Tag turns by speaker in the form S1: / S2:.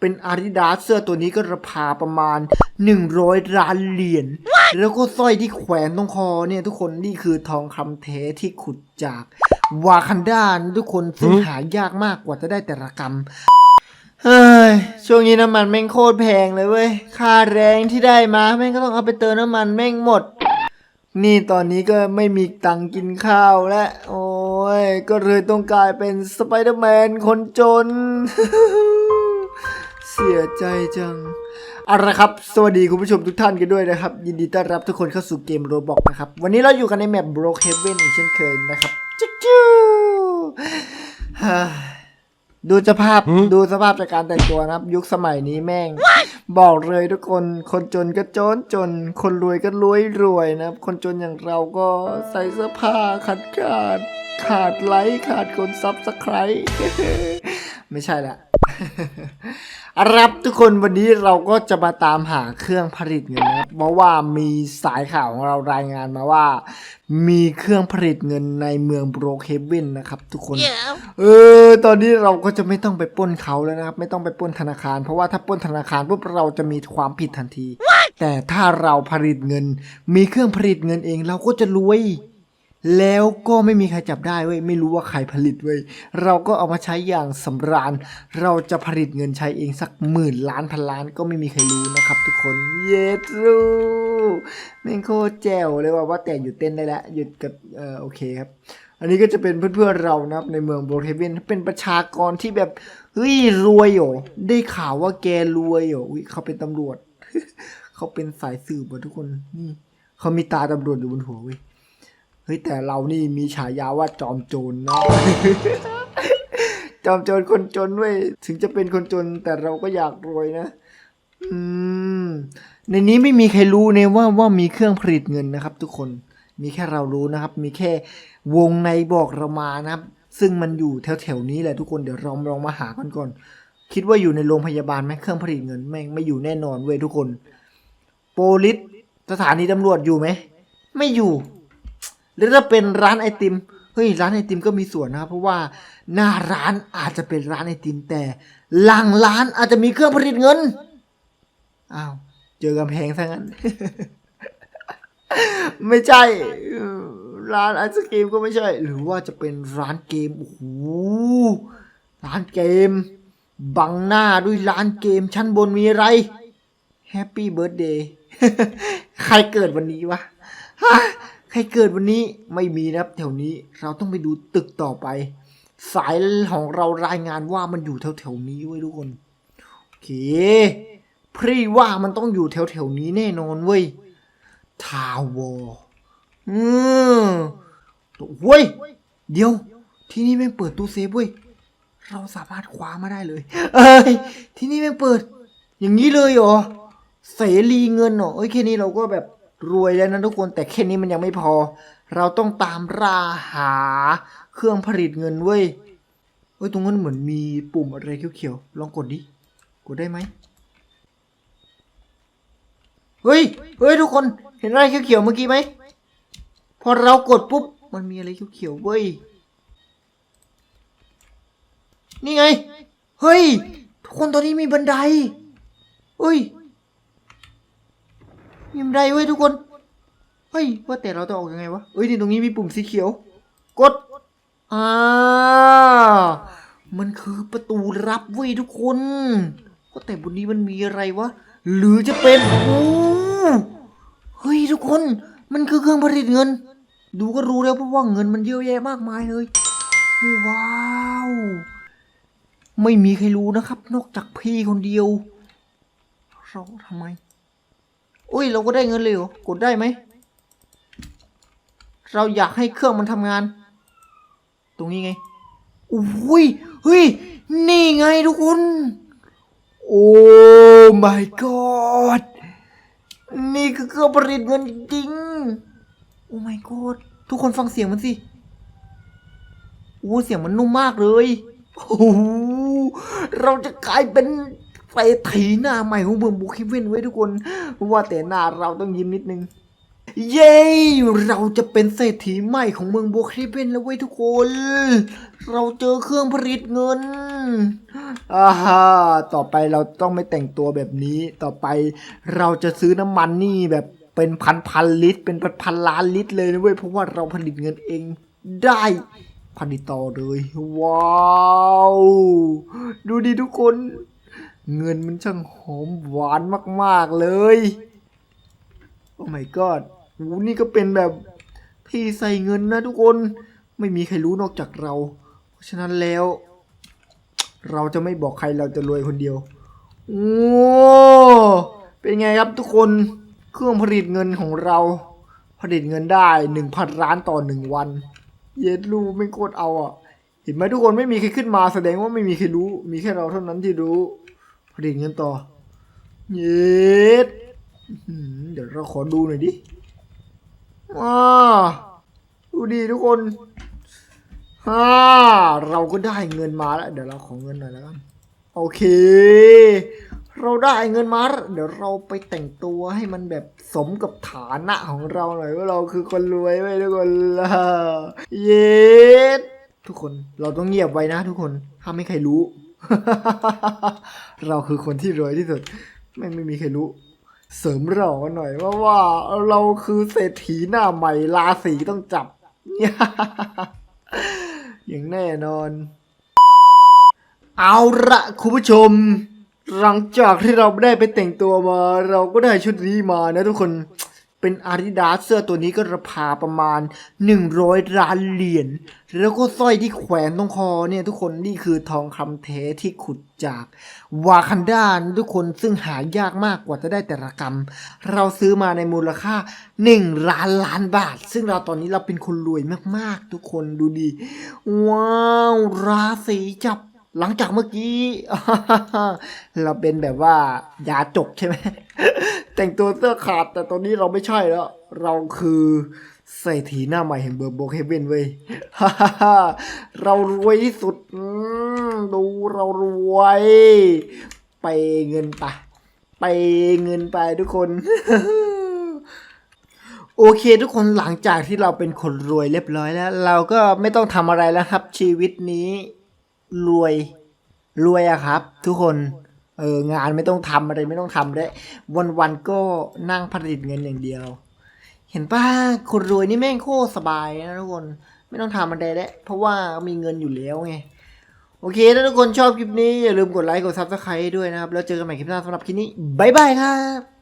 S1: เป็นอาดิดาสเสื้อตัวนี้ก็ราคาประมาณ 100 ล้านเหรียญ แล้วก็สร้อยที่แขวนตรงคอเนี่ยทุกคนนี่คือทองคำเทที่ขุดจากวาคันดานะทุกคนซึ่งหายากมากกว่าจะได้แต่ละกรรมเฮ้ยช่วงนี้น้ำมันแม่งโคตรแพงเลยเว้ย ค่าแรงที่ได้มาแม่งก็ต้องเอาไปเติมน้ำมันแม่งหมด นี่ตอนนี้ก็ไม่มีตังค์กินข้าวแล้วโอ้ย ก็เลยต้องกลายเป็นสไปเดอร์แมนคนจน เสียใจจังเอาละครับ สวัสดีคุณผู้ชมทุกท่านกันด้วยนะครับ ยินดีต้อนรับทุกคนเข้าสู่เกมโรบอกนะครับ วันนี้เราอยู่กันในแมป Broke Heaven อีกเช่นเคยนะครับจิ๊กจูฮ่าดูสภาพดูสภาพจากการแต่งตัวนะครับ ยุคสมัยนี้แม่ง บอกเลยทุกคน คนจนก็จนจน คนรวยก็รวยรวยนะครับ คนจนอย่างเราก็ใส่เสื้อผ้าขาดขาดขาดไลค์ขาดคนซับสไครต์ไม่ใช่ละเอาละค รับทุกคนวันนี้เราก็จะมาตามหาเครื่องผลิตเงินนะครับเพราะว่ามีสายข่าวของเรารายงานมาว่า มีเครื่องผลิตเงินในเมืองโบรกเฮเวนนะครับ ทุกคน เออ ตอนนี้เราก็จะไม่ต้องไปปล้นเขาแล้วนะครับ ไม่ต้องไปปล้นธนาคาร เพราะว่าถ้าปล้นธนาคารปุ๊บเราจะมีความผิดทันที แต่ถ้าเราผลิตเงิน มีเครื่องผลิตเงินเองเราก็จะรวย แล้วก็ไม่มีใครจับได้เว้ยไม่รู้ว่าใครผลิตเว้ยเราก็เอามาใช้อย่างสำราญ เราจะผลิตเงินใช้เองสักหมื่นล้านพันล้านก็ไม่มีใครรู้นะครับ ทุกคนเย็ดรู้แม่งโคตรแจ๋วเลยว่าว่าแต่หยุดเต้นได้แล้วหยุดกับเออโอเคครับ อันนี้ก็จะเป็นเพื่อนๆเรานะครับในเมืองโบรเฮเวนเป็นประชากรที่แบบเฮ้ยรวยเหรอได้ข่าวว่าแกรวยเหรอยเขาเป็นตำรวจ เขาเป็นสายสืบว่ะทุกคนนี่เขามีตาตำรวจอยู่บนหัวเว้ย เฮ้ยแต่เรานี่มีฉายาว่าจอมโจรนะ จอมโจรคนจนเว้ยถึงจะเป็นคนจนแต่เราก็อยากรวยนะ อืม ในนี้ไม่มีใครรู้เนี่ยว่าว่ามีเครื่องผลิตเงินนะครับ ทุกคนมีแค่เรารู้นะครับ มีแค่วงในบอกเรามานะครับ ซึ่งมันอยู่แถวๆนี้แหละทุกคนเดี๋ยวเราลองมาหากันก่อน คิดว่าอยู่ในโรงพยาบาลไหมเครื่องผลิตเงินแม่งไม่อยู่แน่นอนเว้ยทุกคน โปลิสสถานีตำรวจอยู่ไหม ไม่อยู่ หรือถ้าเป็นร้านไอติมเฮ้ยร้านไอติมก็มีส่วนนะครับเพราะว่าหน้าร้านอาจจะเป็นร้านไอติมแต่หลังร้านอาจจะมีเครื่องผลิตเงินอ้าวเจอกำแพงซะงั้น ไม่ใช่ร้านไอศกรีมก็ไม่ใช่ หรือว่าจะเป็นร้านเกมโอ้โหร้านเกม บังหน้าด้วยร้านเกมชั้นบนมีอะไรแฮปปี้เบิร์ดเดย์ใครเกิดวันนี้วะ ใครเกิดวันนี้ไม่มีนะครับแถวนี้เราต้องไปดูตึกต่อไป สายของเรารายงานว่ามันอยู่แถวแถวๆนี้เว้ยทุกคนโอเคพรีว่ามันต้องอยู่แถวแถวๆนี้แน่นอนเว้ยทาวออืมเว้ยเดี๋ยว ที่นี่แม่งเปิดตู้เซฟเว้ยเราสามารถคว้ามาได้เลย เอ้ยที่นี่แม่งเปิด อย่างนี้เลยเหรอเสรีเงินเหรอเอ้ยแค่นี้เราก็แบบ รวยแล้วนะทุกคนแต่แค่นี้มันยังไม่พอ เราต้องตามราหาเครื่องผลิตเงินเว้ยเอ้ยตรงนั้นเหมือนมีปุ่มอะไรเขียวๆลองกดดิกดได้ไหมเฮ้ยเฮ้ยทุกคนเห็นอะไรเขียวๆเมื่อกี้ไหมพอเรากดปุ๊บมันมีอะไรเขียวๆเว้ยนี่ไง เฮ้ย ทุกคนตอนนี้มีบันไดเฮ้ย มีบันไดเว้ยทุกคน เฮ้ย ว่าแต่เราต้องออกยังไงวะ เอ้ยนี่ตรงนี้มีปุ่มสีเขียว กด อ่า มันคือประตูลับเว้ยทุกคนว่าแต่บนนี้มันมีอะไรวะ หรือจะเป็นโอ้เฮ้ยทุกคน มันคือเครื่องผลิตเงิน ดูก็รู้แล้วเพราะว่าเงินมันเยอะแยะมากมายเลย ว้าวไม่มีใครรู้นะครับ นอกจากพี่คนเดียวเราทำไม อุ้ยเราก็ได้เงินเลยเหรอกดได้ไหม เราอยากให้เครื่องมันทำงาน ตรงนี้ไงอุ้ยเฮ้ย นี่ไงทุกคน โอ้ my god นี่คือเครื่องผลิตเงินจริงๆโอ้ my god ทุกคนฟังเสียงมันสิโอ้เสียงมันนุ่มมากเลย โอ้เราจะกลายเป็น เศรษฐีหน้าใหม่ของเมืองบุคิเวนไว้ทุกคน ว่าแต่หน้าเราต้องยิ้มนิดนึง เย้เราจะเป็นเศรษฐีใหม่ของเมืองโบคริเบนแล้วเว้ยทุกคน เราเจอเครื่องผลิตเงินอ่าฮะต่อไปเราต้องไม่แต่งตัวแบบนี้ ต่อไปเราจะซื้อน้ำมันนี่แบบเป็นพันพันลิตร เป็นพันพันล้านลิตรเลยนะเว้ยเพราะว่าเราผลิตเงินเองได้ผลิตต่อเลย ว้าว ดูดิทุกคน เงินมันช่างหอมหวานมาก ๆ เลย โอ้ my god โหนี่ก็เป็นแบบที่ใส่เงินนะทุกคน ไม่มีใครรู้นอกจากเรา เพราะฉะนั้นแล้ว เราจะไม่บอกใครเราจะรวยคนเดียว โอ้ เป็นไงครับทุกคน เครื่องผลิตเงินของเรา ผลิตเงินได้หนึ่งพันล้านต่อหนึ่งวัน เย็ดรูไม่โคตรเอาอะ เห็นไหมทุกคนไม่มีใครขึ้นมาแสดงว่าไม่มีใครรู้ มีแค่เราเท่านั้นที่รู้ ผลิตเงินต่อเย็ดเดี๋ยวเราขอดูหน่อยดิว้าดูดีทุกคนฮ่าเราก็ได้เงินมาแล้ว เดี๋ยวเราขอเงินหน่อยแล้วกัน โอเค เราได้เงินมาเดี๋ยวเราไปแต่งตัวให้มันแบบสมกับฐานะของเราหน่อยว่าเราคือคนรวยไว้ทุกคนละเย็ดทุกคนเราต้องเงียบไว้นะทุกคนห้ามไม่ใครรู้ เราคือคนที่รวยที่สุดไม่ไม่มีใครรู้ เสริมเราหน่อยว่าว่าเราคือเศรษฐีหน้าใหม่ราศีต้องจับอย่างแน่นอน เอาละคุณผู้ชม หลังจากที่เราได้ไปแต่งตัวมา เราก็ได้ชุดนี้มานะทุกคน เป็นอาดิดาสเสื้อตัวนี้ก็ราคาประมาณ 100 ล้านเหรียญ แล้วก็สร้อยที่แขวนตรงคอเนี่ยทุกคนนี่คือทองคำแท้ที่ขุดจากวาคันดานทุกคนซึ่งหายากมากกว่าจะได้แต่ละกรรม เราซื้อมาในมูลค่า 1 ล้านล้านบาท ซึ่งเราตอนนี้เราเป็นคนรวยมากๆ ทุกคนดูดี ว้าว ราศีจับ หลังจากเมื่อกี้เราเป็นแบบว่ายาจกใช่ไหมแต่งตัวเสื้อขาดแต่ตอนนี้เราไม่ใช่แล้ว เราคือเศรษฐีหน้าใหม่แห่งเบอร์โบกเฮเวนเว้ยเรารวยที่สุดดูเรารวย ไปเงินไปไปเงินไปทุกคนโอเคทุกคนหลังจากที่เราเป็นคนรวยเรียบร้อยแล้ว เราก็ไม่ต้องทำอะไรแล้วครับชีวิตนี้ รวยรวยอะครับ ทุกคนเอองานไม่ต้องทำอะไรไม่ต้องทำเลยวันวันๆก็นั่งผลิตเงินอย่างเดียว เห็นป่ะคนรวยนี่แม่งโคตรสบายนะทุกคนไม่ต้องทำอะไรแล้วเพราะว่ามีเงินอยู่แล้วไงโอเค ถ้าทุกคนชอบคลิปนี้ อย่าลืมกดไลค์กดซับสไครต์ด้วยนะครับ แล้วเจอกันใหม่คลิปหน้าสำหรับคลิปนี้ บ๊ายบายครับ